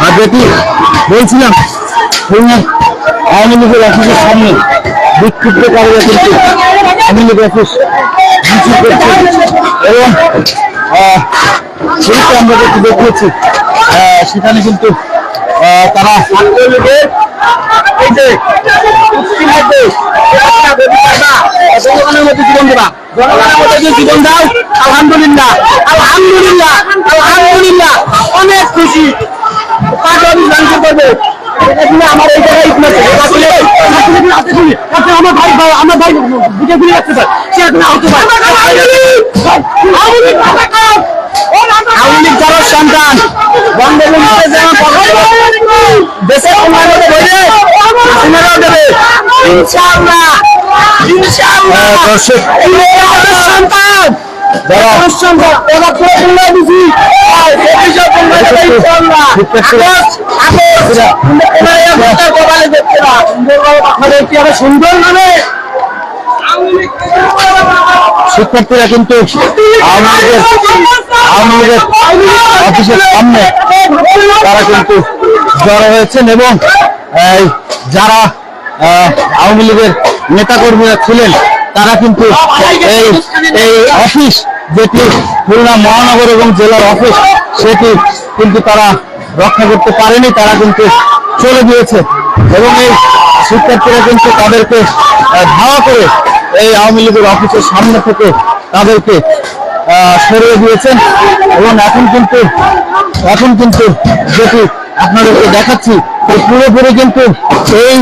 আর যেটি বলছিলাম আওয়ামী লীগের অফিসের সামনে বিক্ষুব্ধকারীরা কিন্তু আওয়ামী লীগ অফিস মিছিল করছে এবং আহ, সেটা আমরা যেটি দেখিয়েছি। সেখানে কিন্তু তারা এই যে জনগণের মধ্যে জীবন দেবা। জনগণের মধ্যে যে জীবন দাও, আলহামদুলিল্লাহ। আলহামদুলিল্লাহ আলহামদুলিল্লাহ। অনেক খুশি। আমার এই আমার ভাই আমার ভাই বুঝে পারে সে এখন আহত আওয়ামী লীগ যারা সন্তান বঙ্গবন্ধুকে দেশের দেবে। ইনশাআল্লাহ। দর্শক। সন্তান। যারা সন্তান। ওরা পুরো উন্নয়ন দিছি ভবিষ্যৎ উন্নয়ন হবে ইনশাআল্লাহ আগস্ট আগস্ট কপালে দেখতে না। আপনাদের কি আরও সুন্দর হবে শিক্ষার্থীরা কিন্তু লীগের অফিসের সামনে তারা কিন্তু জড়ো হয়েছেন এবং যারা আহ, আওয়ামী লীগের নেতাকর্মীরা ছিলেন, তারা কিন্তু এই এই অফিস যেটি খুলনা মহানগর এবং জেলার অফিস, সেটি কিন্তু তারা রক্ষা করতে পারেনি, তারা কিন্তু চলে গিয়েছে। এবং এই শিক্ষার্থীরা কিন্তু তাদেরকে ধাওয়া করে এই আওয়ামী লীগের অফিসের সামনে থেকে তাদেরকে সরিয়ে দিয়েছেন। এবং এখন কিন্তু এখন কিন্তু যেটি আপনাদেরকে দেখাচ্ছি পুরোপুরি কিন্তু এই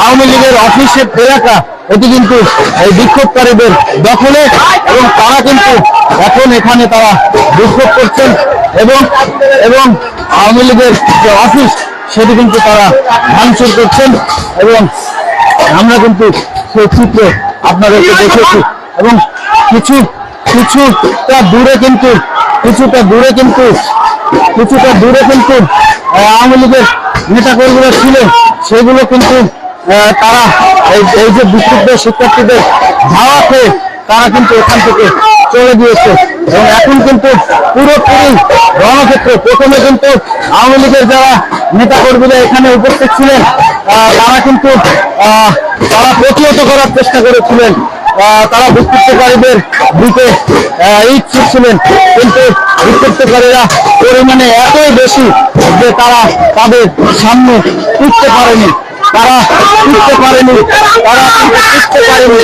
আওয়ামী লীগের অফিসের এলাকা এটি কিন্তু এই বিক্ষোভকারীদের দখলে এবং তারা কিন্তু এখন এখানে তারা বিক্ষোভ করছেন এবং এবং আওয়ামী লীগের যে অফিস, সেটি কিন্তু তারা ভাঙচুর করছেন এবং আমরা কিন্তু সেই চিত্র আপনাদেরকে দেখেছি। এবং কিছু, কিছুটা দূরে কিন্তু, কিছুটা দূরে কিন্তু, কিছুটা দূরে কিন্তু, আওয়ামী লীগের নেতা কর্মীরা ছিলেন, সেগুলো কিন্তু তারা এই যে বিক্ষুব্ধ শিক্ষার্থীদের ধাওয়া খেয়ে তারা কিন্তু এখান থেকে চলে গিয়েছে। এবং এখন কিন্তু পুরোপুরি রণক্ষেত্র প্রথমে কিন্তু আওয়ামী লীগের যারা নেতা কর্মীরা এখানে উপস্থিত ছিলেন তারা কিন্তু তারা প্রতিহত করার চেষ্টা করেছিলেন। তারা বিক্ষিপ্তকারীদের দিকে আহ, ইট ছুটছিলেন কিন্তু বিক্ষিপ্তকারীরা পরিমাণে এতই বেশি যে তারা তাদের সামনে টিকতে পারেনি। তারা টিকতে পারেনি তারা কিন্তু টিকতে পারেনি।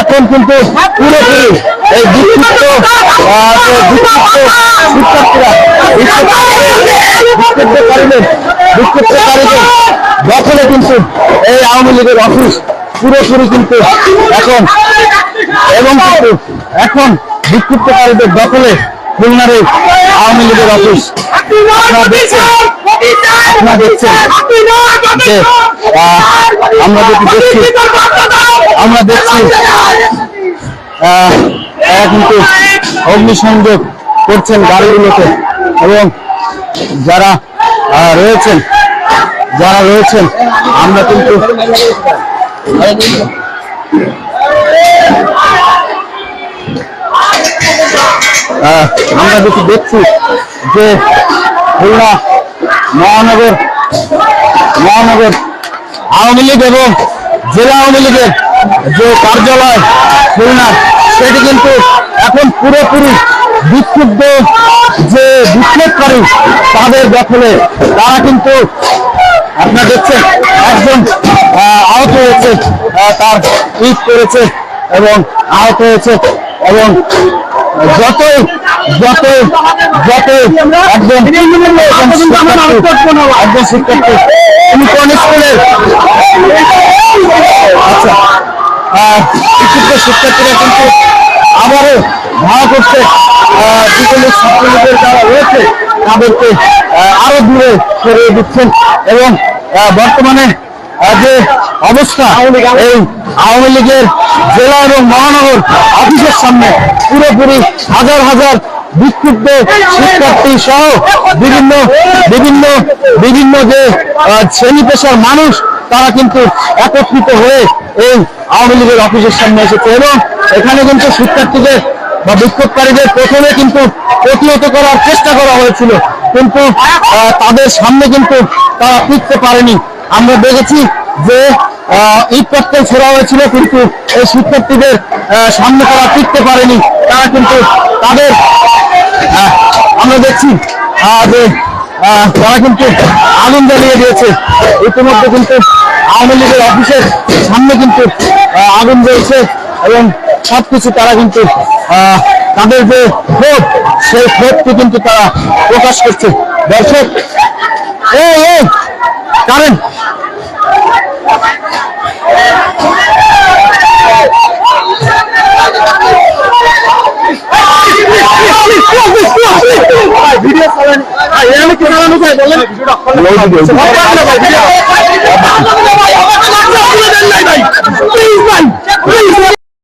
এখন কিন্তু পুরোপুরি এই বিক্ষিপ্ত আহ, যে বিক্ষিপ্ত শিক্ষার্থীরা বিক্ষিপ্তকারীদের বিক্ষিপ্তকারীদের দখলে কিন্তু এই আওয়ামী লীগের অফিস পুরোপুরি কিন্তু এখন এবং কিন্তু এখন বিক্ষিপ্তকারীদের দখলে খুলনার আওয়ামী লীগের অফিস। আপনারা দেখছেন? যে আমরা যেটি দেখছি আমরা দেখছি তারা কিন্তু অগ্নিসংযোগ করছেন গাড়িগুলোতে এবং যারা রয়েছেন যারা রয়েছেন, আমরা কিন্তু আমরা যেটি দেখছি যে খুলনা মহানগর মহানগর আওয়ামী লীগ এবং জেলা আওয়ামী লীগের যে কার্যালয় খুলনা সেটি কিন্তু এখন পুরোপুরি বিক্ষুব্ধ যে বিক্ষোভকারী তাদের দখলে তারা কিন্তু আপনারা দেখছেন একজন আহ, আহত হয়েছে তার ইট করেছে এবং আহত হয়েছে এবং যতই যতই যতই একজন একজন শিক্ষার্থী তিনি কোন স্কুলের? আচ্ছা শিক্ষার্থীরা কিন্তু আবারও ধাওয়া করছে যুবলীগ ছাত্রলীগের যারা রয়েছে, তাদেরকে আরও দূরে সরিয়ে দিচ্ছেন এবং বর্তমানে যে অবস্থা এই আওয়ামী লীগের জেলা এবং মহানগর অফিসের সামনে পুরোপুরি হাজার হাজার বিক্ষুব্ধ শিক্ষার্থী সহ বিভিন্ন বিভিন্ন বিভিন্ন যে শ্রেণি পেশার মানুষ, তারা কিন্তু একত্রিত হয়ে এই আওয়ামী লীগের অফিসের সামনে এসেছে এবং এখানে কিন্তু শিক্ষার্থীদের বা বিক্ষোভকারীদের প্রথমে কিন্তু প্রতিহত করার চেষ্টা করা হয়েছিল। কিন্তু তাদের সামনে কিন্তু তারা টিকতে পারেনি। আমরা দেখেছি যে ইট পাটকেল ছোড়া হয়েছিল, কিন্তু এই শিক্ষার্থীদের সামনে তারা টিকতে পারেনি। তারা কিন্তু তাদের আমরা দেখছি যে তারা কিন্তু আগুন জ্বালিয়ে দিয়েছে। ইতিমধ্যে কিন্তু আওয়ামী লীগের অফিসের সামনে কিন্তু আগুন জ্বলছে এবং সবকিছু তারা কিন্তু তাদের যে ক্ষোভ, সেই ক্ষোভকে কিন্তু তারা প্রকাশ করছে। দর্শক কারেন্ট ভিডিও চালান এখানে কে চালানো যায় বলেন ভিডিও